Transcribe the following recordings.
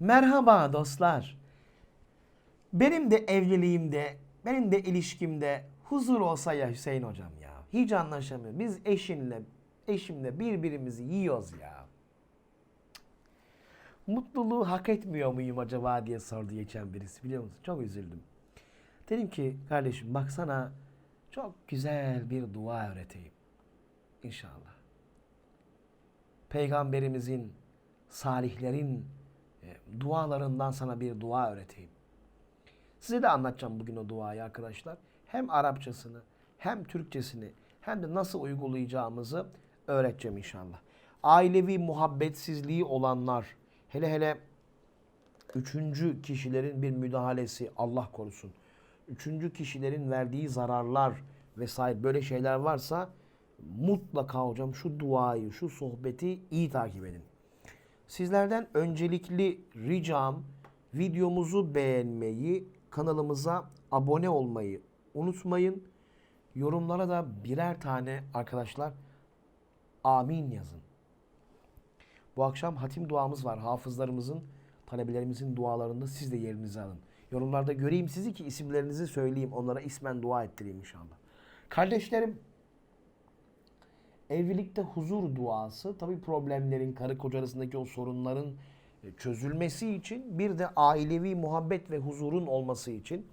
Merhaba dostlar. Benim de evliliğimde, benim de ilişkimde huzur olsa ya Hüseyin hocam ya. Hiç anlaşamıyor. Biz eşinle, eşimle birbirimizi yiyoruz ya. Mutluluğu hak etmiyor muyum acaba diye sordu geçen birisi biliyor musun? Çok üzüldüm. Dedim ki kardeşim baksana çok güzel bir dua öğreteyim. İnşallah. Peygamberimizin, salihlerin dualarından sana bir dua öğreteyim. Size de anlatacağım bugün o duayı arkadaşlar. Hem Arapçasını, hem Türkçesini, hem de nasıl uygulayacağımızı öğreteceğim inşallah. Ailevi muhabbetsizliği olanlar, hele hele üçüncü kişilerin bir müdahalesi Allah korusun. Üçüncü kişilerin verdiği zararlar vesaire böyle şeyler varsa mutlaka hocam şu duayı, şu sohbeti iyi takip edin. Sizlerden öncelikli ricam videomuzu beğenmeyi, kanalımıza abone olmayı unutmayın. Yorumlara da birer tane arkadaşlar amin yazın. Bu akşam hatim duamız var. Hafızlarımızın, talebelerimizin dualarında siz de yerinizi alın. Yorumlarda göreyim sizi ki isimlerinizi söyleyeyim. Onlara ismen dua ettireyim inşallah. Kardeşlerim, evlilikte huzur duası tabi problemlerin, karı koca arasındaki o sorunların e, çözülmesi için bir de ailevi muhabbet ve huzurun olması için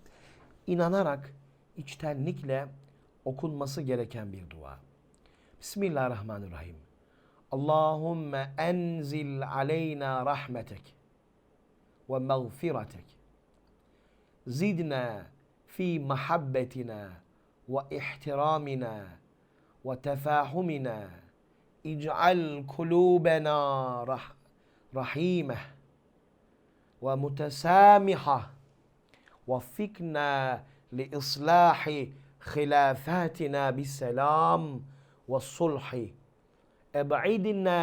inanarak, içtenlikle okunması gereken bir dua. Bismillahirrahmanirrahim. Allahümme enzil aleyna rahmetek ve mağfiretek. Zidna fi mahabbetina ve ihtiramina وتفاهمنا. اجعل قلوبنا رح رحيمة ومتسامحة. وفقنا لإصلاح خلافاتنا بالسلام والصلح. أبعدنا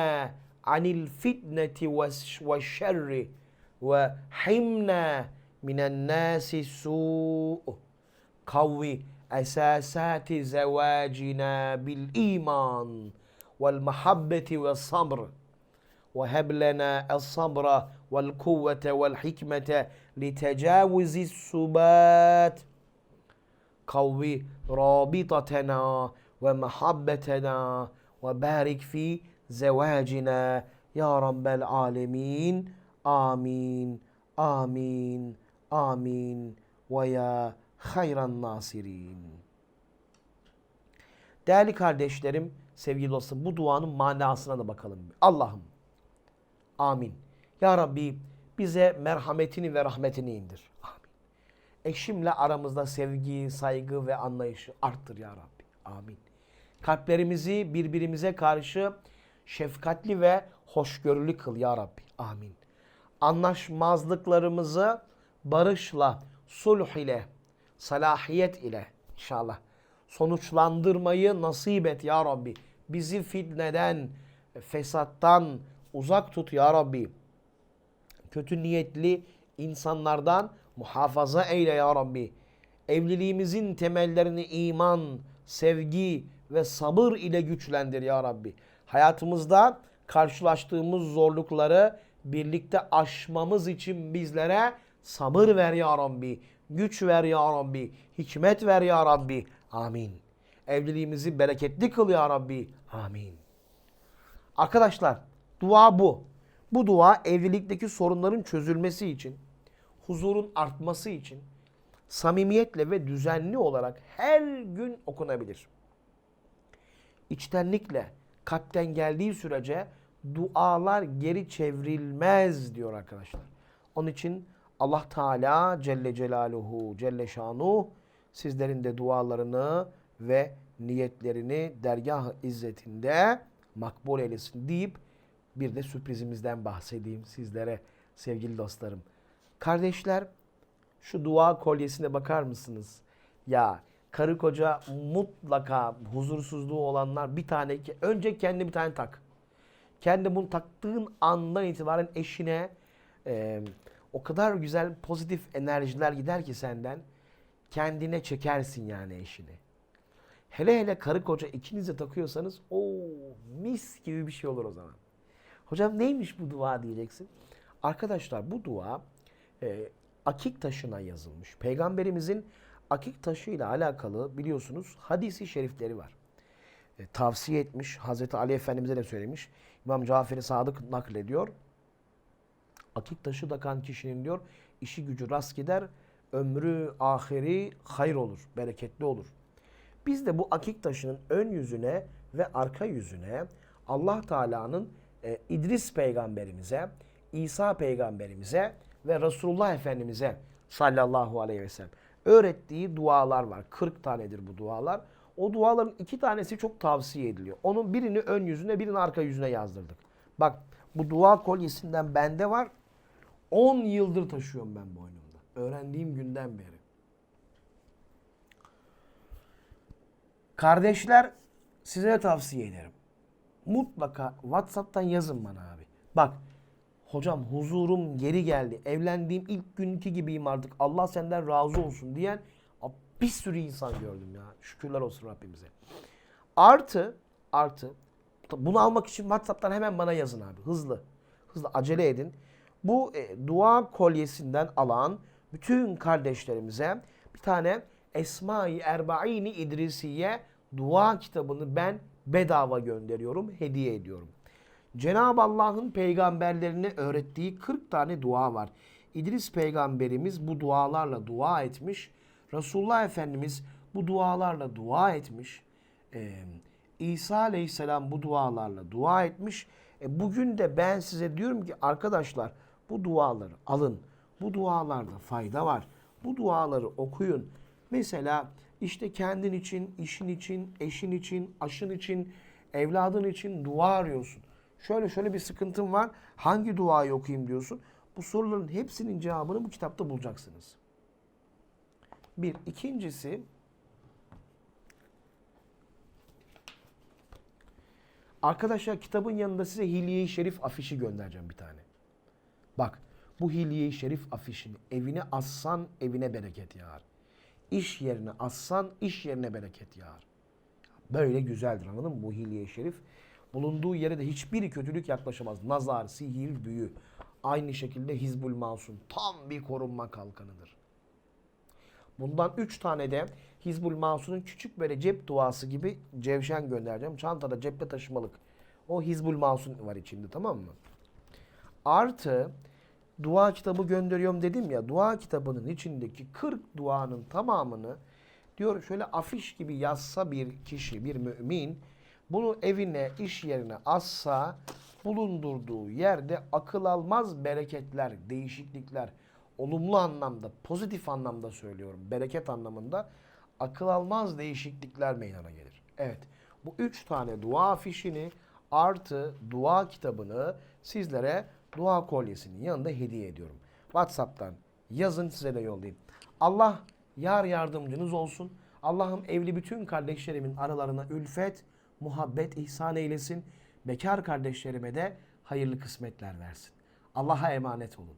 عن الفتنة والشر وحمنا من الناس السوء. قوي أساسات زواجنا بالإيمان والمحبة والصبر. وهب لنا الصبر والقوة والحكمة لتجاوز السبات. قوي رابطتنا ومحبتنا وبارك في زواجنا يا رب العالمين. آمين آمين آمين. ويا hayran nasirin. Değerli kardeşlerim, sevgili dostum bu duanın manasına da bakalım. Allah'ım amin. Ya Rabbi bize merhametini ve rahmetini indir. Amin. Eşimle aramızda sevgi, saygı ve anlayışı arttır ya Rabbi. Amin. Kalplerimizi birbirimize karşı şefkatli ve hoşgörülü kıl ya Rabbi. Amin. Anlaşmazlıklarımızı barışla, sulh ile salahiyet ile inşallah sonuçlandırmayı nasip et ya Rabbi. Bizi fitneden, fesattan uzak tut ya Rabbi. Kötü niyetli insanlardan muhafaza eyle ya Rabbi. Evliliğimizin temellerini iman, sevgi ve sabır ile güçlendir ya Rabbi. Hayatımızda karşılaştığımız zorlukları birlikte aşmamız için bizlere sabır ver ya Rabbi. Güç ver ya Rabbi. Hikmet ver ya Rabbi. Amin. Evliliğimizi bereketli kıl ya Rabbi. Amin. Arkadaşlar dua bu. Bu dua evlilikteki sorunların çözülmesi için, huzurun artması için samimiyetle ve düzenli olarak her gün okunabilir. İçtenlikle, kalpten geldiği sürece dualar geri çevrilmez diyor arkadaşlar. Onun için Allah Teala Celle Celaluhu Celle Şanuh sizlerin de dualarını ve niyetlerini dergah izzetinde makbul eylesin deyip bir de sürprizimizden bahsedeyim sizlere sevgili dostlarım. Kardeşler şu dua kolyesine bakar mısınız? Ya karı koca mutlaka huzursuzluğu olanlar bir tane önce kendi bir tane tak. Kendi bunu taktığın andan itibaren eşine e, o kadar güzel pozitif enerjiler gider ki senden kendine çekersin yani eşini. Hele hele karı koca ikiniz de takıyorsanız o mis gibi bir şey olur o zaman. Hocam neymiş bu dua diyeceksin. Arkadaşlar bu dua e, akik taşına yazılmış. Peygamberimizin akik taşı ile alakalı biliyorsunuz hadisi şerifleri var. E, tavsiye etmiş. Hazreti Ali Efendimiz'e de söylemiş. İmam Cafer-i Sadık naklediyor. Akik taşı takan kişinin diyor işi gücü rast gider, ömrü ahiri hayır olur, bereketli olur. Biz de bu akik taşının ön yüzüne ve arka yüzüne Allah Teala'nın e, İdris peygamberimize, İsa peygamberimize ve Resulullah Efendimiz'e sallallahu aleyhi ve sellem öğrettiği dualar var. 40 tanedir bu dualar. O duaların iki tanesi çok tavsiye ediliyor. Onun birini ön yüzüne, birini arka yüzüne yazdırdık. Bak bu dua kolyesinden bende var. 10 yıldır taşıyorum ben boynumda. Öğrendiğim günden beri. Kardeşler size tavsiye ederim. Mutlaka WhatsApp'tan yazın bana abi. Bak hocam huzurum geri geldi. Evlendiğim ilk günkü gibiyim artık. Allah senden razı olsun diyen bir sürü insan gördüm ya. Şükürler olsun Rabbimize. Artı artı bunu almak için WhatsApp'tan hemen bana yazın abi. Hızlı. Hızlı acele edin. Bu e, dua kolyesinden alan bütün kardeşlerimize bir tane Esma-i Erbaini İdrisiye dua kitabını ben bedava gönderiyorum, hediye ediyorum. Cenab-ı Allah'ın peygamberlerine öğrettiği 40 tane dua var. İdris peygamberimiz bu dualarla dua etmiş. Resulullah Efendimiz bu dualarla dua etmiş. Ee, İsa Aleyhisselam bu dualarla dua etmiş. E, bugün de ben size diyorum ki arkadaşlar bu duaları alın. Bu dualarda fayda var. Bu duaları okuyun. Mesela işte kendin için, işin için, eşin için, aşın için, evladın için dua arıyorsun. Şöyle şöyle bir sıkıntın var. Hangi duayı okuyayım diyorsun. Bu soruların hepsinin cevabını bu kitapta bulacaksınız. Bir. ikincisi Arkadaşlar kitabın yanında size Hilye-i Şerif afişi göndereceğim bir tane. Bak bu Hilye-i Şerif afişini evine assan evine bereket yağar. İş yerine assan iş yerine bereket yağar. Böyle güzeldir anladın mı bu Hilye-i Şerif? Bulunduğu yere de hiçbir kötülük yaklaşamaz. Nazar, sihir, büyü. Aynı şekilde Hizbul Masum tam bir korunma kalkanıdır. Bundan 3 tane de Hizbul Masum'un küçük böyle cep duası gibi cevşen göndereceğim. Çantada cepte taşımalık. O Hizbul Masum var içinde tamam mı? Artı dua kitabı gönderiyorum dedim ya. Dua kitabının içindeki 40 duanın tamamını diyor şöyle afiş gibi yazsa bir kişi, bir mümin bunu evine, iş yerine assa bulundurduğu yerde akıl almaz bereketler, değişiklikler, olumlu anlamda, pozitif anlamda söylüyorum, bereket anlamında akıl almaz değişiklikler meydana gelir. Evet, bu üç tane dua afişini artı dua kitabını sizlere dua kolyesinin yanında hediye ediyorum. WhatsApp'tan yazın size de yollayayım. Allah yar yardımcınız olsun. Allah'ım evli bütün kardeşlerimin aralarına ülfet, muhabbet ihsan eylesin. Bekar kardeşlerime de hayırlı kısmetler versin. Allah'a emanet olun.